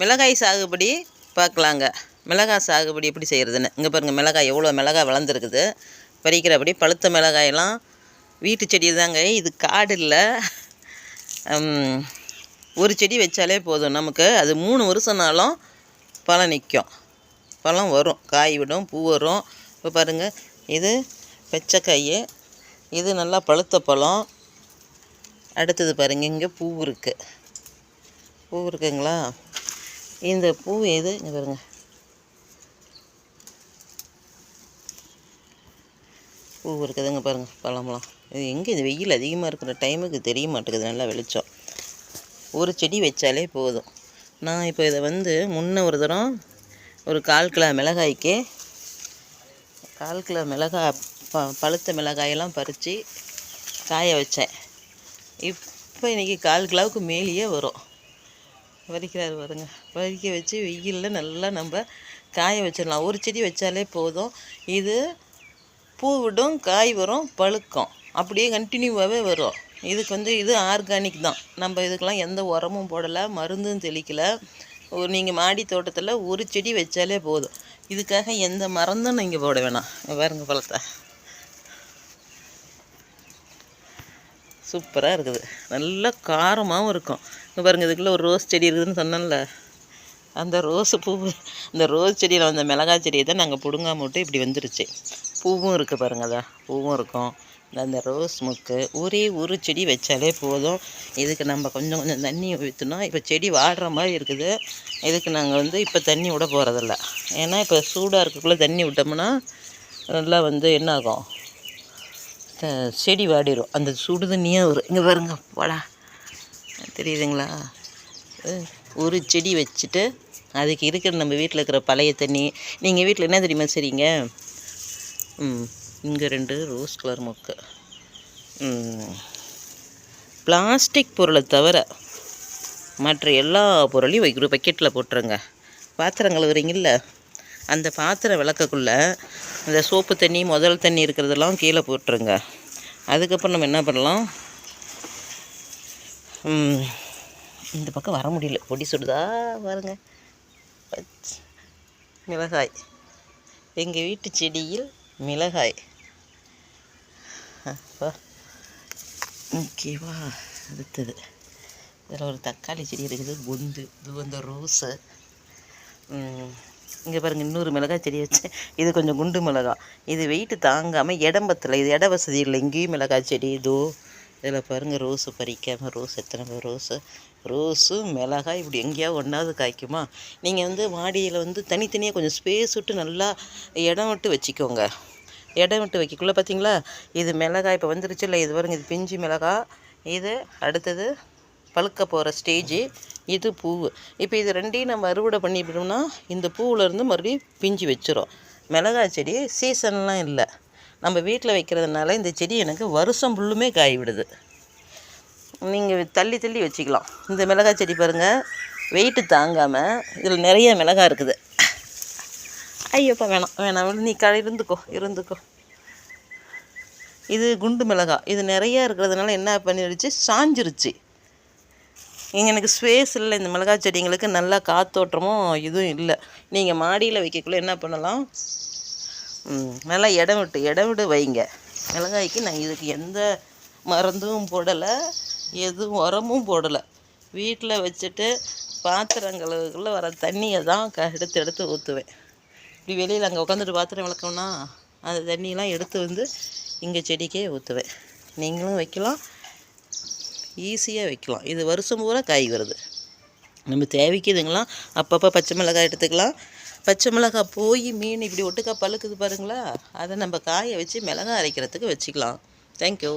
மிளகாய் சாகுபடி பார்க்கலாங்க. மிளகாய் சாகுபடி எப்படி செய்கிறதுன்னு இங்கே பாருங்கள் மிளகாய் எவ்வளோ மிளகாய் வளர்ந்துருக்குது. பறிக்கிறபடி பழுத்த மிளகாயெல்லாம் வீட்டு செடி தாங்க இது காடு இல்லை. ஒரு செடி வச்சாலே போதும் நமக்கு. அது மூணு வருஷம்னாலும் பழம் நிற்கும் பழம் வரும். காய் விடும் பூ வரும். இப்போ பாருங்கள் இது பச்சைக்காய் இது நல்லா பழுத்த பழம். அடுத்தது பாருங்கள் இங்கே பூ இருக்குது பூ இருக்குங்களா? இந்த பூ எது? இங்கே பாருங்க. பூ இருக்குதுங்க பாருங்கள் பழம்லாம் இது எங்கே இது வெயில் அதிகமாக இருக்கிற டைமுக்கு தெரிய மாட்டேங்குது நல்லா வெளிச்சம். ஒரு செடி வச்சாலே போதும். நான் இப்போ இதை வந்து முன்ன ஒரு தரம் ஒரு கால் கிலோ மிளகாய்க்கு கால் கிலோ மிளகாய் ப பழுத்த மிளகாயெல்லாம் பறித்து காய வச்சேன். இப்போ இன்றைக்கி கால் கிலோவுக்கு மேலேயே வரும். பறிக்கிறாரு பாருங்க. பறிக்க வச்சு வெயிலில் நல்லா நம்ம காய வச்சிடலாம். ஒரு செடி வச்சாலே போதும். இது பூ விடும் காய் வரும் பழுக்கும். அப்படியே கண்டினியூவாகவே வரும். இதுக்கு வந்து இது ஆர்கானிக் தான். நம்ம இதுக்கெல்லாம் எந்த உரமும் போடலை மருந்தும் தெளிக்கலை. ஒரு நீங்கள் மாடி தோட்டத்தில் ஒரு செடி வச்சாலே போதும். இதுக்காக எந்த மருந்தும் நீங்கள் போட வேணாம். பாருங்கள் பழத்தை. சூப்பராக இருக்குது. நல்லா காரமாகவும் இருக்கும். இங்கே பாருங்கள் இதுக்குள்ளே ஒரு ரோஸ் செடி இருக்குதுன்னு சொன்னேன்ல. அந்த ரோஸு பூ இந்த ரோஸ் செடியில் வந்த மிளகாய் செடியை தான் நாங்கள் பிடுங்காம விட்டு இப்படி வந்துருச்சு. பூவும் இருக்குது பாருங்கள் அதான் பூவும் இருக்கும். இந்த அந்த ரோஸ் முக்கு ஒரே ஒரு செடி வச்சாலே போதும். இதுக்கு நம்ம கொஞ்சம் கொஞ்சம் தண்ணி ஊற்றினோம் இப்போ செடி வாடுற மாதிரி இருக்குது. இதுக்கு நாங்கள் வந்து இப்போ தண்ணி விட போகிறதில்ல ஏன்னா இப்போ சூடாக இருக்கக்குள்ளே தண்ணி விட்டோம்னா நல்லா வந்து என்ன ஆகும்? செடி வாடிடும் அந்த சுடு தண்ணியே வரும் இங்கே பாருங்க வாடா. தெரியுதுங்களா? ஒரு செடி வச்சுட்டு அதுக்கு இருக்கிற நம்ம வீட்டில் இருக்கிற பழைய தண்ணி நீங்கள் வீட்டில் என்ன தெரியுமா சரிங்க ம் இங்கே ரெண்டு ரோஸ் கலர் மொக்கு. பிளாஸ்டிக் பொருளை தவிர மற்ற எல்லா பொருளையும் வைக்கிற பக்கெட்டில் போட்டுருங்க. பாத்திரம் கழுவுறீங்கல்ல? அந்த பாத்திரம் விளக்கக்குள்ளே இந்த சோப்பு தண்ணி முதல் தண்ணி இருக்கிறதெல்லாம் கீழே போட்டுருங்க. அதுக்கப்புறம் நம்ம என்ன பண்ணலாம்? இந்த பக்கம் வர முடியல. பொடி சுடுதா பாருங்க. மிளகாய். எங்கள் வீட்டு செடியில் மிளகாய். அப்பா. ஓகேவா அடுத்தது. இதில் ஒரு தக்காளி செடி இருக்குது. குண்டு. இது வந்து ரோஸு. இங்கே பாருங்கள் இன்னொரு மிளகாய் செடி வச்சேன் இது கொஞ்சம் குண்டு மிளகாய். இது வெயிட்டு தாங்காமல் இடம் இது இட வசதி இல்லை. இங்கேயும் மிளகாய் செடி. இதோ. இதில் பாருங்கள் ரோஸு பறிக்காமல் ரோஸ் எத்தனை பேர் ரோஸு? ரோஸு மிளகாய் இப்படி எங்கேயாவது ஒன்றாவது காய்க்குமா? நீங்கள் வந்து மாடியில் வந்து தனித்தனியாக கொஞ்சம் ஸ்பேஸ் விட்டு நல்லா இடம் விட்டு வச்சுக்கோங்க. இடம் விட்டு வைக்கக்குள்ள பார்த்தீங்களா இது மிளகாய் இப்போ வந்துருச்சு இல்லை இது பாருங்கள் இது பிஞ்சு மிளகாய் இது அடுத்தது பழுக்க போகிற ஸ்டேஜு இது பூவு. இப்போ இது ரெண்டையும் நம்ம அறுவடை பண்ணிவிட்டோம்னா இந்த பூவிலேருந்து மறுபடியும் பிஞ்சு வச்சிரும். மிளகாய் செடி சீசன்லாம் இல்லை. நம்ம வீட்டில் வைக்கிறதுனால இந்த செடி எனக்கு வருஷம் ஃபுல்லுமே காய் விடுது நீங்கள் தள்ளி தள்ளி வச்சுக்கலாம். இந்த மிளகாய் செடி பாருங்கள் வெயிட்டு தாங்காமல் இதில் நிறைய மிளகாய் இருக்குது. ஐயோப்பா வேணாம் வேணாம் நீ கடை இருந்துக்கோ இருந்துக்கோ. இது குண்டு மிளகாய். இது நிறையா இருக்கிறதுனால என்ன பண்ணிடுச்சு சாஞ்சிருச்சு. இங்கே எனக்கு ஸ்பேஸ் இல்லை. இந்த மிளகாய் செடிங்களுக்கு நல்லா காத்தோட்டமும் இதுவும் இல்லை. நீங்கள் மாடியில் வைக்கக்குள்ள என்ன பண்ணலாம்? நல்லா இடம் விட்டு இடம் விட்டு வைங்க. மிளகாய்க்கு நான் இதுக்கு எந்த மருந்தும் போடலை எதுவும் உரமும் போடலை. வீட்டில் வச்சுட்டு பாத்திரங்களுக்குள்ளே வர தண்ணியை தான் க எடுத்து எடுத்து ஊற்றுவேன். இப்படி வெளியில் அங்கே உட்காந்துட்டு பாத்திரம் விளக்கம்னா அந்த தண்ணியெலாம் எடுத்து வந்து இங்கே செடிக்கே ஊற்றுவேன். நீங்களும் வைக்கலாம். ஈஸியாக வைக்கலாம். இது வருஷம் பூரா காய் வருது. நம்ம தேவைக்குதுங்களாம் அப்பப்போ பச்சை மிளகாய் எடுத்துக்கலாம். பச்சை மிளகாய் போய் மீன் இப்படி ஒட்டுக்கா பழுக்குது பாருங்களா? அதை நம்ம காய வச்சு மிளகாய் அரைக்கிறதுக்கு வச்சுக்கலாம். தேங்க்யூ